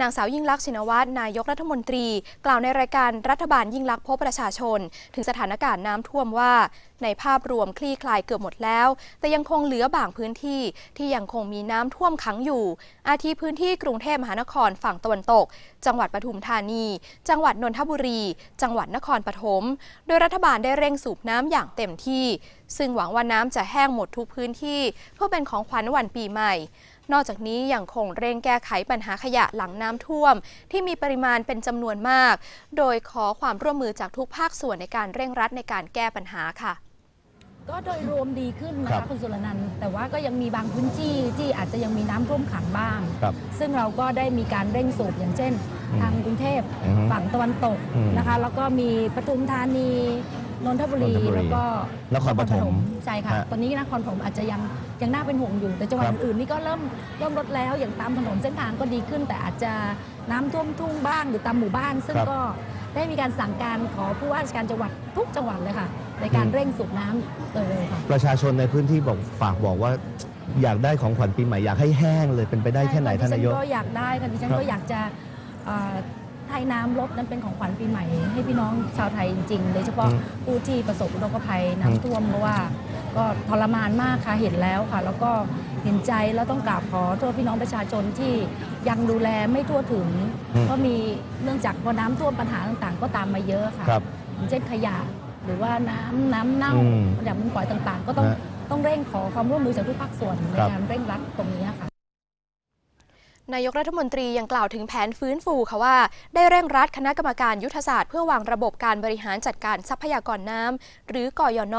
นางสาวยิ่งลักษณ์ชินวัตรนายกรัฐมนตรี กล่าวในรายการรัฐบาลยิ่งลักษณ์พบประชาชน ถึงสถานการณ์น้ำท่วมว่า ในภาพรวมคลี่คลายเกือบหมดแล้ว แต่ยังคงเหลือบางพื้นที่ที่ยังคงมีน้ำท่วมขังอยู่ อาทิพื้นที่กรุงเทพมหานครฝั่งตะวันตก จังหวัดปทุมธานี จังหวัดนนทบุรี จังหวัดนครปฐมโดยรัฐบาลได้เร่งสูบน้ำอย่างเต็มที่ ซึ่งหวังว่าน้ำจะแห้งหมดทุกพื้นที่เพื่อเป็นของขวัญวันปีใหม่ นอกจากนี้ยังคงเร่งแก้ไขปัญหาขยะหลังน้ำท่วม ที่มีปริมาณเป็นจำนวนมาก โดยขอความร่วมมือจากทุกภาคส่วนในการเร่งรัดในการแก้ปัญหาค่ะก็โดยรวมดีขึ้นนะครัคะบคุณสุรนันท์แต่ว่าก็ยังมีบางพื้นที่ที่อาจจะยังมีน้ำท่วมขังบ้างครับซึ่งเราก็ได้มีการเร่งสูบอย่างเช่นอืมทางกรุงเทพอือฮึฝั่งตะวันตกอืมนะคะ แล้วก็มีปทุมธานี นนทบุรีนนทบุรีแล้วก็นครปฐมใช่ค่ะฮะตอนนี้นครปฐมอาจจะยังยังน่าเป็นห่วงอยู่ แต่จังหวัดครับอื่นๆนี่ก็เริ่มเริ่มลดแล้วอย่างตามถนนเส้นทางก็ดีขึ้น แต่อาจจะน้ำท่วมทุ่งบ้างหรือตามหมู่บ้าน ซึ่งครับก็ได้มีการสั่งการขอผู้ว่าราชการจังหวัดทุกจังหวัดเลยค่ะ ในการอืม เร่งสูบน้ำเลยค่ะ ประชาชนในพื้นที่บอกฝากบอกว่า อยากได้ของขวัญปีใหม่อยากให้แห้งเลยเป็นไปได้แค่ไหนใช่ท่านนายกดิฉัก็อยากได้ค่ะดิฉันครับก็อยากจะเอ่อให้ น้ำลดนั้นเป็นของขวัญปีใหม่ ให้พี่น้องชาวไทยจริงๆโดยเฉพาะอืมผู้ที่ประสบอุทกภัยอืมน้ำท่วมเพราะว่า ก็ทรมานมากค่ะเห็นแล้วค่ะ แล้วก็เห็นใจแล้วต้องกราบขอโทษพี่น้องประชาชนที่ยังดูแลไม่ทั่วถึงอืมก็มีเนื่องจากพอน้ำท่วมปัญหาต่างๆ ก็ตามมาเยอะค่ะครับ อย่างเช่นขยะหรือว่าน้ำน้ำเน่าอืมอย่างมันฝอยต่างๆ ก็ต้องนะต้องเร่งขอความร่วมมือจากทุกภาคส่วนในครับ การเร่งรัดตรงนี้ค่ะ นายกรัฐมนตรียังกล่าวถึงแผนฟื้นฟูค่ะว่า ได้เร่งรัดคณะกรรมการยุทธศาสตร์เพื่อวางระบบการบริหารจัดการทรัพยากรน้ำหรือกอยน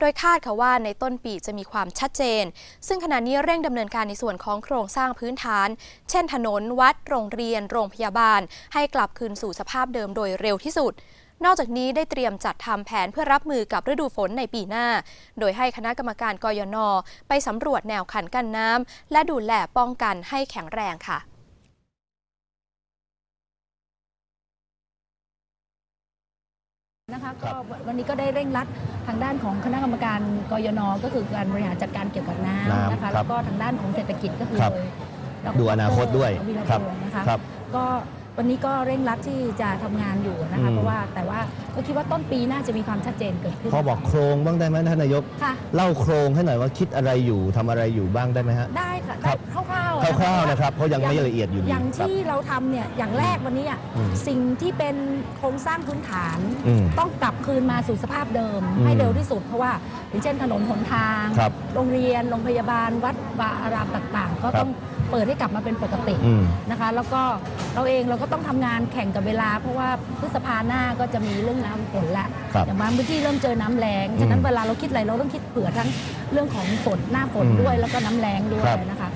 โดยคาดค่ะว่าในต้นปีจะมีความชัดเจน ซึ่งขณะนี้เร่งดำเนินการในส่วนของโครงสร้างพื้นฐาน เช่น ถนน วัด โรงเรียน โรงพยาบาล ให้กลับคืนสู่สภาพเดิมโดยเร็วที่สุด นอกจากนี้ได้เตรียมจัดทำแผนเพื่อรับมือกับฤดูฝนในปีหน้า โดยให้คณะกรรมการกยน ไปสำรวจแนวคันกั้นน้ำและดูแลป้องกันให้แข็งแรงค่ะนะคะครัก็บวันนี้ก็ได้เร่งรัดทางด้านของคณะกรรมการกยนก็คือการบริหารจัดการเกี่ยวกับน้ำน้ำนะคะครัแล้บวก็ทางด้านของเศรษฐกิจก็คือครับโดยดูอนาคตด้วยวีระครับพงศ์นะคะครับก็ วันนี้ก็เร่งรัดที่จะทำงานอยู่นะคะ อืม เพราะว่าแต่ว่าก็คิดว่าต้นปีน่าจะมีความชัดเจนเกิดขึ้นพอบอกโครงบ้างได้ไหมท่านนายก ค่ะ เล่าโครงให้หน่อยว่าคิดอะไรอยู่ทำอะไรอยู่บ้างได้ไหมฮะ ได้ค่ะครัได้บ คร่าวๆคร่าวๆนะครับเพราะยังไม่ละเอียดอยู่ดีอย่างครับ ที่เราทำเนี่ยอย่างแรกวันนี้อะอืมสิ่งที่เป็นโครงสร้างพื้นฐาน อืมต้องกลับคืนมาสู่สภาพเดิม อืมให้เร็วที่สุด เพราะว่าอย่างเช่นถนนหนทาง ครับโรงเรียนโรงพยาบาลวัดวาอารามต่างๆ ก็ครับต้อง เปิดให้กลับมาเป็นปกติอืม นะคะ แล้วก็เราเองเราก็ต้องทำงานแข่งกับเวลา เพราะว่าพฤษภาหน้าก็จะมีเรื่องน้ำฝนละครับอย่างบางพื้นที่เริ่มเจอน้ำแรงฉะนั้อืนมเวลาเราคิดอะไรเราต้องคิดเผื่อทั้งเรื่องของฝนหน้าฝนอืมด้วยแล้วก็น้ำแรงด้วยครับ นะคะ